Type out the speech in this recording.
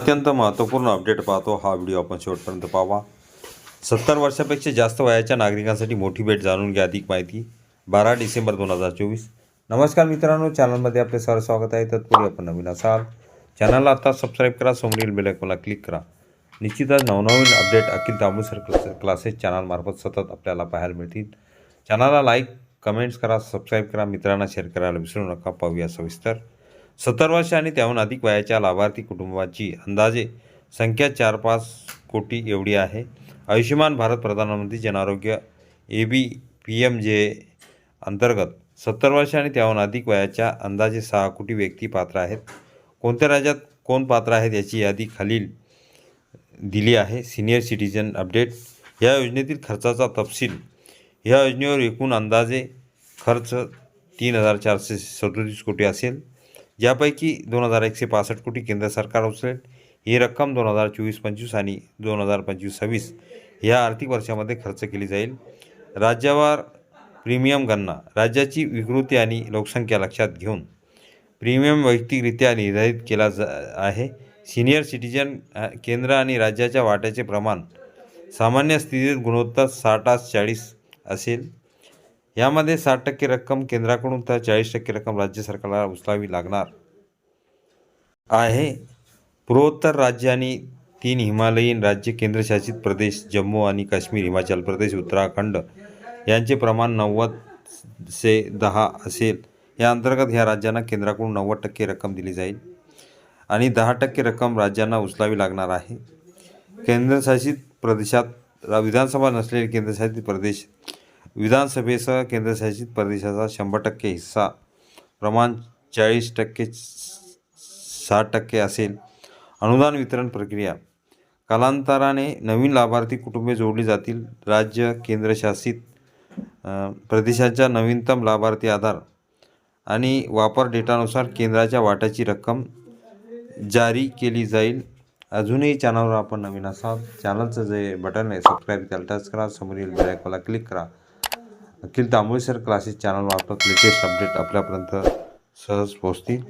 अत्यंत महत्त्वपूर्ण अपडेट पाहतो हा व्हिडिओ आपण शेवटपर्यंत पाहावा. सत्तर वर्षापेक्षा जास्त वयाच्या नागरिकांसाठी मोठी भेट जाणून घ्या अधिक माहिती. बारा डिसेंबर दोन हजार चोवीस. नमस्कार मित्रांनो चॅनलमध्ये आपले सर स्वागत आहे. तत्पूर्वी आपण नवीन असाल चॅनलला आता सबस्क्राईब करा समोरील बेल आयकॉनला क्लिक करा. निश्चितच नवनवीन update Akhil Tambusar class classes चॅनलमार्फत सतत आपल्याला पाहायला मिळतील. चॅनलला लाईक कमेंट्स करा सबस्क्राईब करा मित्रांना शेअर करायला विसरू नका. पाहूया सविस्तर. सत्तर वर्ष आणि त्याहून अधिक वयाच्या लाभार्थी कुटुंबाची अंदाजे संख्या चार पाच कोटी एवढी आहे. Ayushman Bharat Pradhan Mantri Jan Arogya A B P M जे अंतर्गत सत्तर वर्ष आणि त्याहून अधिक वयाच्या अंदाजे सहा कोटी व्यक्ती पात्र आहेत. कोणत्या राज्यात कोण पात्र आहेत याची यादी खालील दिली आहे. Senior citizen update. या योजनेतील खर्चाचा तपशील. या योजनेवर एकूण अंदाजे खर्च तीन हजार चारशे सदोतीस कोटी असेल. यापैकी दोन हजार एकशे पासष्ट कोटी केंद्र सरकार उचलेल ही रक्कम दोन हजार चोवीस पंचवीस आणि दोन हजार पंचवीस सव्वीस या आर्थिक वर्षामध्ये खर्च केली जाईल. राज्यावर प्रीमियम गणना राज्याची विकृती आणि लोकसंख्या लक्षात घेऊन प्रीमियम वैयक्तिकरित्या निर्धारित केला जा आहे. सिनियर सिटीजन केंद्र आणि राज्याच्या वाट्याचे प्रमाण सामान्य स्थितीत गुणोत्तर साठास चाळीस असेल. यामध्ये साठ टक्के रक्कम केंद्राकडून तर चाळीस टक्के रक्कम राज्य सरकारला उचलावी लागणार आहे. पूर्वोत्तर राज्य आणि तीन हिमालयीन राज्य केंद्रशासित प्रदेश जम्मू आणि काश्मीर हिमाचल प्रदेश उत्तराखंड यांचे प्रमाण नव्वद से दहा असेल. या अंतर्गत ह्या राज्यांना केंद्राकडून नव्वद टक्के रक्कम दिली जाईल आणि दहा टक्के रक्कम राज्यांना उचलावी लागणार आहे. केंद्रशासित प्रदेशात रा- विधानसभा नसलेले केंद्रशासित प्रदेश विधानसभेसह केंद्रशासित प्रदेशाचा शंभर टक्के हिस्सा प्रमाण चाळीस टक्के साठ टक्के असेल. अनुदान वितरण प्रक्रिया. कालांतराने नवीन लाभार्थी कुटुंबे जोडली जातील. राज्य केंद्रशासित प्रदेशाच्या नवीनतम लाभार्थी आधार आणि वापर डेटानुसार केंद्राच्या वाट्याची रक्कम जारी केली जाईल. अजूनही चॅनलवर आपण नवीन असाल चॅनलचं जे बटन आहे सबस्क्राईब त्याला टच करा. समोरील बेलायकॉला क्लिक करा. Akhil Tamboli sir classes channel वापरत लेटेस्ट अपडेट आपल्यापर्यंत सहज पोहोचतील.